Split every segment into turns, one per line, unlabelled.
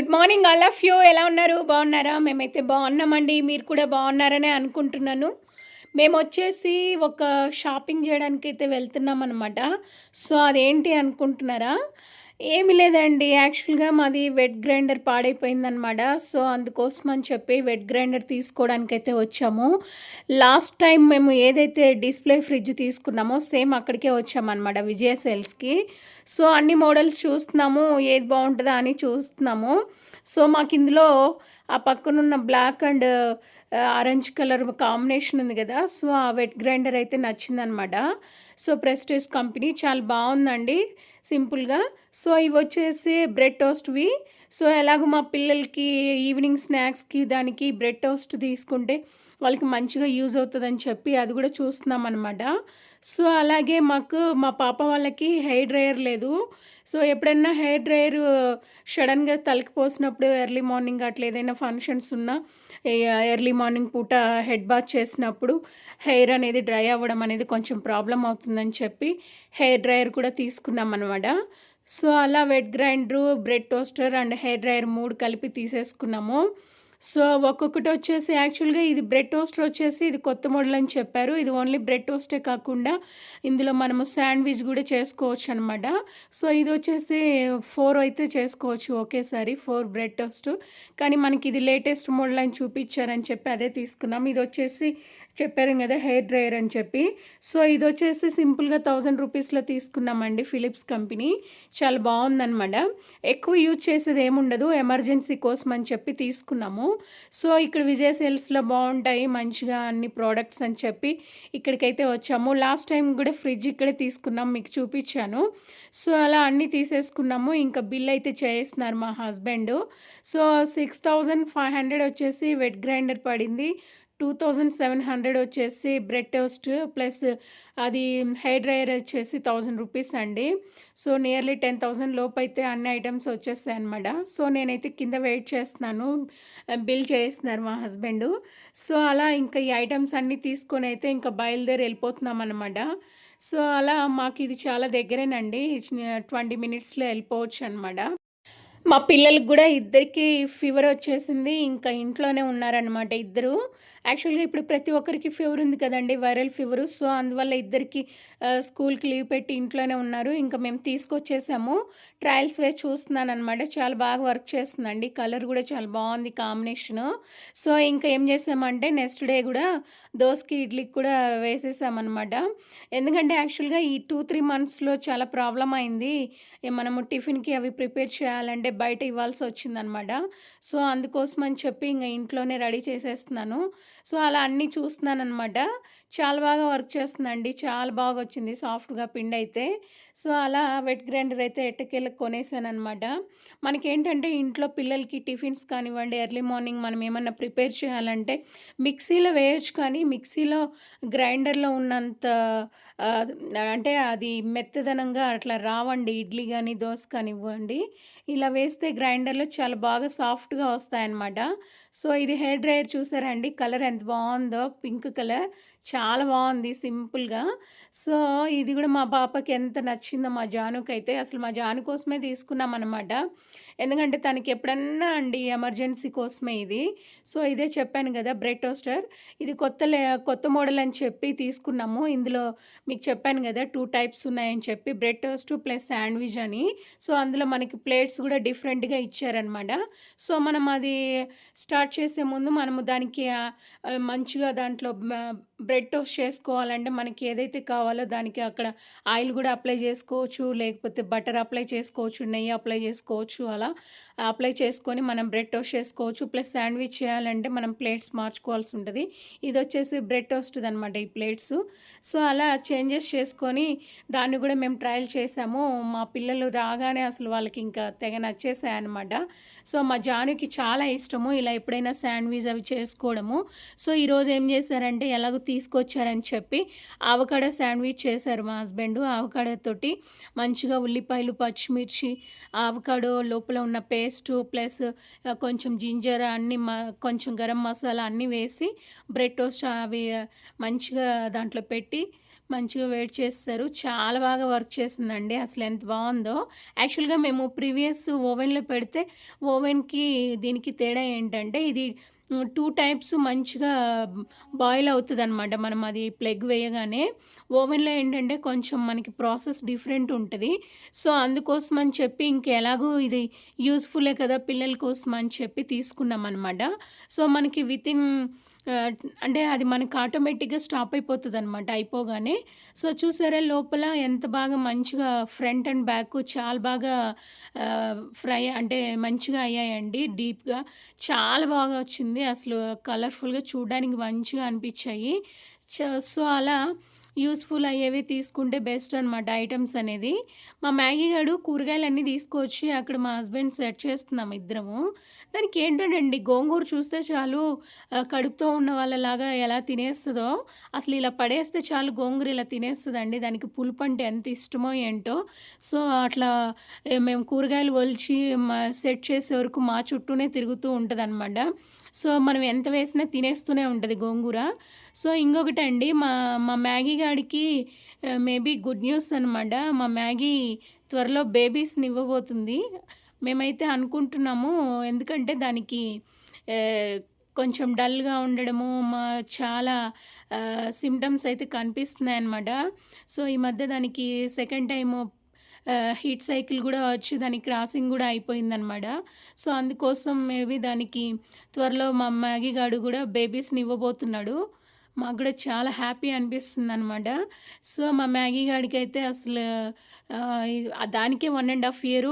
Good morning all of you ఎలా ఉన్నారు? బాగున్నారా? మేమైతే బాగున్నామండి. మీరు కూడా బాగున్నారనే అనుకుంటున్నాను. మేము వచ్చేసి ఒక షాపింగ్ చేయడానికి అయితే వెళ్తున్నాం అనమాట సో అదేంటి అనుకుంటున్నారా? ఏమి లేదండి. యాక్చువల్గా మాది వెట్ గ్రైండర్ పాడైపోయిందనమాట సో అందుకోసం అని చెప్పి వెట్ గ్రైండర్ తీసుకోవడానికైతే వచ్చాము. లాస్ట్ టైం మేము ఏదైతే డిస్ప్లే ఫ్రిడ్జ్ తీసుకున్నామో సేమ్ అక్కడికే వచ్చామన్నమాట విజయ సేల్స్కి. సో అన్ని మోడల్స్ చూస్తున్నాము ఏది బాగుంటుందా అని చూస్తున్నాము. సో మాకు ఇందులో ఆ పక్కనున్న black and orange colour combination ఉంది కదా సో ఆ వెట్ గ్రైండర్ అయితే నచ్చిందనమాట. సో ప్రెస్టేజ్ కంపెనీ చాలా బాగుందండి సింపుల్గా. సో ఇవి వచ్చేసి బ్రెడ్ టోస్ట్వి సో ఎలాగో మా పిల్లలకి ఈవినింగ్ స్నాక్స్కి దానికి బ్రెడ్ టోస్ట్ తీసుకుంటే వాళ్ళకి మంచిగా యూజ్ అవుతుందని చెప్పి అది కూడా చూస్తున్నాం అనమాట సో అలాగే మాకు మా పాప వాళ్ళకి హెయిర్ డ్రయర్ లేదు. సో ఎప్పుడైనా హెయిర్ డ్రయర్ సడన్గా తలకి పోసినప్పుడు ఎర్లీ మార్నింగ్ అట్లా ఏదైనా ఫంక్షన్స్ ఉన్నా ఎర్లీ మార్నింగ్ పూట హెడ్ బాత్ చేసినప్పుడు హెయిర్ అనేది డ్రై అవ్వడం అనేది కొంచెం ప్రాబ్లం అవుతుందని చెప్పి హెయిర్ డ్రయర్ కూడా తీసుకున్నాం అనమాట సో అలా wet grinder bread toaster and hair dryer మూడు కలిపి తీసేసుకున్నాము. సో ఒక్కొక్కటి వచ్చేసి యాక్చువల్గా ఇది బ్రెడ్ టోస్టర్ వచ్చేసి ఇది కొత్త మోడల్ అని చెప్పారు. ఇది ఓన్లీ బ్రెడ్ టోస్టే కాకుండా ఇందులో మనము శాండ్విచ్ కూడా చేసుకోవచ్చు అనమాట సో ఇది వచ్చేసి ఫోర్ అయితే చేసుకోవచ్చు ఒకేసారి ఫోర్ బ్రెడ్ టోస్ట్. కానీ మనకి ఇది లేటెస్ట్ మోడల్ అని చూపించారని చెప్పి అదే తీసుకున్నాం. ఇది వచ్చేసి చెప్పారు కదా హెయిర్ డ్రైయర్ అని చెప్పి. సో ఇది వచ్చేసి సింపుల్గా థౌజండ్ రూపీస్లో తీసుకున్నామండి ఫిలిప్స్ కంపెనీ. చాలా బాగుందనమాట ఎక్కువ యూజ్ చేసేది ఏముండదు ఎమర్జెన్సీ కోసం అని చెప్పి తీసుకున్నాము. సో ఇక్కడ విజయ సేల్స్లో బాగుంటాయి మంచిగా అన్ని ప్రోడక్ట్స్ అని చెప్పి ఇక్కడికైతే వచ్చాము. లాస్ట్ టైం కూడా ఫ్రిడ్జ్ ఇక్కడే తీసుకున్నాం మీకు చూపించాను. సో అలా అన్నీ తీసేసుకున్నాము. ఇంకా బిల్ అయితే చేస్తున్నారు మా husband. So six thousand five hundred వచ్చేసి వెట్ గ్రైండర్ పడింది. టూ థౌజండ్ సెవెన్ హండ్రెడ్ వచ్చేసి బ్రెడ్ టోస్ట్ ప్లస్ అది హెయిర్ డ్రైయర్ వచ్చేసి థౌజండ్ రూపీస్ అండి. సో నియర్లీ టెన్ థౌజండ్ లోపు అయితే అన్ని ఐటమ్స్ వచ్చేస్తాయి అనమాట సో నేనైతే కింద వెయిట్ చేస్తున్నాను. బిల్ చేస్తున్నారు మా హస్బెండ్. సో అలా ఇంకా ఈ ఐటమ్స్ అన్నీ తీసుకొని అయితే ఇంకా బయలుదేరి వెళ్ళిపోతున్నాం అనమాట సో అలా మాకు ఇది చాలా దగ్గరేనండి. ట్వంటీ మినిట్స్లో వెళ్ళిపోవచ్చు అనమాట మా పిల్లలకు కూడా ఇద్దరికి ఫీవర్ వచ్చేసింది. ఇంకా ఇంట్లోనే ఉన్నారనమాట ఇద్దరు. యాక్చువల్గా ఇప్పుడు ప్రతి ఒక్కరికి ఫీవర్ ఉంది కదండి వైరల్ ఫీవర్ సో అందువల్ల ఇద్దరికి స్కూల్కి లీవ్ పెట్టి ఇంట్లోనే ఉన్నారు. ఇంకా మేము తీసుకొచ్చేసాము. ట్రయల్స్ వే చూస్తున్నాను అనమాట చాలా బాగా వర్క్ చేస్తుందండి. కలర్ కూడా చాలా బాగుంది కాంబినేషను సో ఇంకా ఏం చేసామంటే నెక్స్ట్ డే కూడా దోసకి ఇడ్లీకి కూడా వేసేసామన్నమాట. ఎందుకంటే యాక్చువల్గా ఈ టూ త్రీ మంత్స్లో చాలా ప్రాబ్లం అయింది. మనము టిఫిన్కి అవి ప్రిపేర్ చేయాలంటే బయట ఇవ్వాల్సి వచ్చిందనమాట. సో అందుకోసం అని చెప్పి ఇంకా ఇంట్లోనే రెడీ చేసేస్తున్నాను. సో అలా అన్నీ చూస్తున్నాను అనమాట చాలా బాగా వర్క్ చేస్తుందండి. చాలా బాగా వచ్చింది సాఫ్ట్గా పిండి అయితే సో అలా వెట్ గ్రైండర్ అయితే ఎట్టకెళ్ళి కొనేసాను అనమాట మనకేంటంటే ఇంట్లో పిల్లలకి టిఫిన్స్ కానివ్వండి ఎర్లీ మార్నింగ్ మనం ఏమన్నా ప్రిపేర్ చేయాలంటే మిక్సీలో వేయచ్చు కానీ మిక్సీలో గ్రైండర్లో ఉన్నంత అంటే అది మెత్తదనంగా అట్లా రావండి. ఇడ్లీ కానీ దోశ కానివ్వండి. ఇలా వేస్తే గ్రైండర్లో చాలా బాగా సాఫ్ట్గా వస్తాయన్నమాట సో ఇది హెయిర్ డ్రైయర్ చూసారండి. కలర్ ఎంత బాగుందో. Pink colour. చాలా బాగుంది సింపుల్గా. సో ఇది కూడా మా పాపకి ఎంత నచ్చిందో మా జానుకైతే అసలు మా జాను కోసమే తీసుకున్నాం అనమాట ఎందుకంటే తనకి ఎప్పుడన్నా అండి ఎమర్జెన్సీ కోసమే ఇది. సో ఇదే చెప్పాను కదా బ్రెడ్ టోస్టర్. ఇది కొత్త కొత్త మోడల్ అని చెప్పి తీసుకున్నాము. ఇందులో మీకు చెప్పాను కదా టూ టైప్స్ ఉన్నాయని చెప్పి బ్రెడ్ టోస్ట్ ప్లస్ శాండ్విచ్ అని. సో అందులో మనకి ప్లేట్స్ కూడా డిఫరెంట్గా ఇచ్చారనమాట సో మనం అది స్టార్ట్ చేసే ముందు మనము దానికి మంచిగా దాంట్లో బ్రెడ్ టోస్ట్ చేసుకోవాలంటే మనకి ఏదైతే కావాలో దానికి అక్కడ ఆయిల్ కూడా అప్లై చేసుకోవచ్చు. లేకపోతే బటర్ అప్లై చేసుకోవచ్చు నెయ్యి అప్లై చేసుకోవచ్చు అలా. అప్లై చేసుకొని మనం బ్రెడ్ టోస్ట్ చేసుకోవచ్చు. ప్లస్ శాండ్విచ్ చేయాలంటే మనం ప్లేట్స్ మార్చుకోవాల్సి ఉంటుంది. ఇది వచ్చేసి బ్రెడ్ టోస్ట్ అనమాట ఈ ప్లేట్స్. సో అలా చేంజెస్ చేసుకొని దాన్ని కూడా మేము ట్రయల్ చేసాము. మా పిల్లలు రాగానే అసలు వాళ్ళకి ఇంకా తెగ నచ్చేసాయి అనమాట సో మా జానుకి చాలా ఇష్టము. ఇలా ఎప్పుడైనా శాండ్విచ్ అవి చేసుకోవడము. సో ఈరోజు ఏం చేశారంటే ఎలాగో తీసుకొచ్చారని చెప్పి ఆవకాడో శాండ్విచ్ చేశారు మా హస్బెండ్. ఆవకాడో తోటి మంచిగా ఉల్లిపాయలు పచ్చిమిర్చి ఆవకాడో లోపల అందులో ఉన్న పేస్టు ప్లస్ కొంచెం జింజర్ అన్ని మ కొంచెం గరం మసాలా అన్నీ వేసి బ్రెడ్ టోస్ట్ అవి మంచిగా దాంట్లో పెట్టి మంచిగా వేడి చేస్తారు. చాలా బాగా వర్క్ చేసిందండి అసలు ఎంత బాగుందో. యాక్చువల్గా మేము ప్రీవియస్ ఓవెన్లో పెడితే ఓవెన్కి దీనికి తేడా ఏంటంటే ఇది టూ టైప్స్ మంచిగా బాయిల్ అవుతుంది అనమాట మనం అది ప్లగ్ వేయగానే ఓవెన్లో ఏంటంటే కొంచెం మనకి ప్రాసెస్ డిఫరెంట్ ఉంటుంది. సో అందుకోసం అని చెప్పి ఇంకెలాగూ ఇది యూస్ఫుల్లే కదా పిల్లల కోసం అని చెప్పి తీసుకున్నాం అనమాట సో మనకి వితిన్ అంటే అది మనకు ఆటోమేటిక్గా స్టాప్ అయిపోతుంది అనమాట అయిపోగానే. సో చూసారా లోపల ఎంత బాగా మంచిగా ఫ్రంట్ అండ్ బ్యాక్ చాలా బాగా ఫ్రై అంటే మంచిగా అయ్యాయండి డీప్గా చాలా బాగా వచ్చింది అసలు కలర్ఫుల్గా చూడడానికి మంచిగా అనిపించాయి. సో అలా యూస్ఫుల్ అయ్యేవి తీసుకుంటే బెస్ట్ అనమాట ఐటమ్స్ అనేది. మా మ్యాగీ గడు కూరగాయలన్నీ తీసుకొచ్చి అక్కడ మా హస్బెండ్ సెట్ చేస్తున్నాం ఇద్దరము. దానికి ఏంటండి గోంగూర చూస్తే చాలు కడుపుతో ఉన్న వాళ్ళలాగా ఎలా తినేస్తుందో అసలు ఇలా పడేస్తే చాలు గోంగూర ఇలా తినేస్తుందండి. దానికి పులుపు అంటే ఎంత ఇష్టమో ఏంటో. సో అట్లా మేము కూరగాయలు ఒలిచి సెట్ చేసే వరకు మా చుట్టూనే తిరుగుతూ ఉంటుంది అనమాట సో మనం ఎంత వేసినా తినేస్తూనే ఉంటుంది గోంగూర. సో ఇంకొకటి అండి మా మా మ్యాగీ గాడికి మేబీ గుడ్ న్యూస్ అనమాట మా మ్యాగీ త్వరలో బేబీస్ని ఇవ్వబోతుంది. మేమైతే అనుకుంటున్నాము ఎందుకంటే దానికి కొంచెం డల్గా ఉండడము మా చాలా సిమ్టమ్స్ అయితే కనిపిస్తున్నాయి అన్నమాట సో ఈ మధ్య దానికి సెకండ్ టైము హీట్ సైకిల్ కూడా వచ్చి దానికి క్రాసింగ్ కూడా అయిపోయిందనమాట సో అందుకోసం మేబీ దానికి త్వరలో మా మ్యాగీ గాడు కూడా బేబీస్ని ఇవ్వబోతున్నాడు. మాకు కూడా చాలా హ్యాపీ అనిపిస్తుంది అనమాట సో మా మ్యాగీ గాడికి అయితే అసలు దానికే వన్ అండ్ హాఫ్ ఇయర్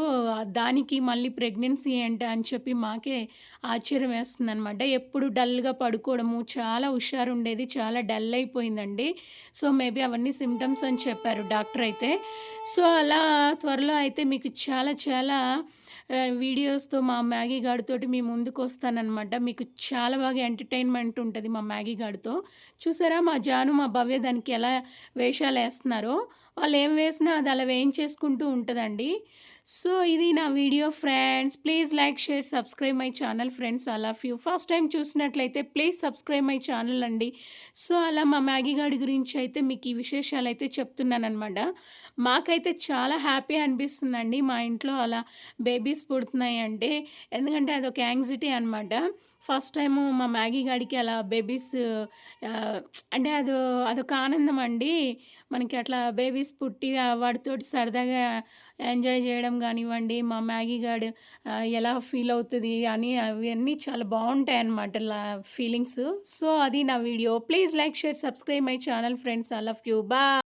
దానికి మళ్ళీ ప్రెగ్నెన్సీ ఏంటి అని చెప్పి మాకే ఆశ్చర్యం వేస్తుంది అనమాట ఎప్పుడు డల్గా పడుకోవడము చాలా హుషారు ఉండేది చాలా డల్ అయిపోయిందండి. సో మేబీ అవన్నీ సిమ్టమ్స్ అని చెప్పారు డాక్టర్ అయితే సో అలా త్వరలో అయితే మీకు చాలా చాలా వీడియోస్తో మా మ్యాగీ గాడితోటి మీ ముందుకు వస్తానన్నమాట మీకు చాలా బాగా ఎంటర్టైన్మెంట్ ఉంటుంది మా మ్యాగీ గాడితో. చూసారా మా జాను మా భవ్య దానికి ఎలా వేషాలు వేస్తున్నారో వాళ్ళు ఏం వేసినా అది అలా వేయించేసుకుంటూ ఉంటుందండి. సో ఇది నా video friends. Please like share subscribe my channel friends. I love you. First time చూసినట్లయితే ప్లీజ్ సబ్స్క్రైబ్ మై ఛానల్ అండి. సో అలా మా మ్యాగీ గాడి గురించి అయితే మీకు ఈ విశేషాలు అయితే చెప్తున్నానమాట మాకైతే చాలా హ్యాపీ అనిపిస్తుందండి మా ఇంట్లో అలా బేబీస్ పుడుతున్నాయి అంటే ఎందుకంటే అదొక యాంగ్జైటీ అనమాట ఫస్ట్ టైము మా మ్యాగీ గాడికి అలా బేబీస్ అంటే అది అదొక ఆనందం అండి. మనకి అట్లా బేబీస్ పుట్టి వాడితోటి సరదాగా ఎంజాయ్ చేయడం కానివ్వండి మా మ్యాగీ గాడు ఎలా ఫీల్ అవుతుంది అని అవన్నీ చాలా బాగుంటాయి అన్నమాట ఫీలింగ్స్. సో అది నా video. Please like share subscribe my channel friends. I love you. బా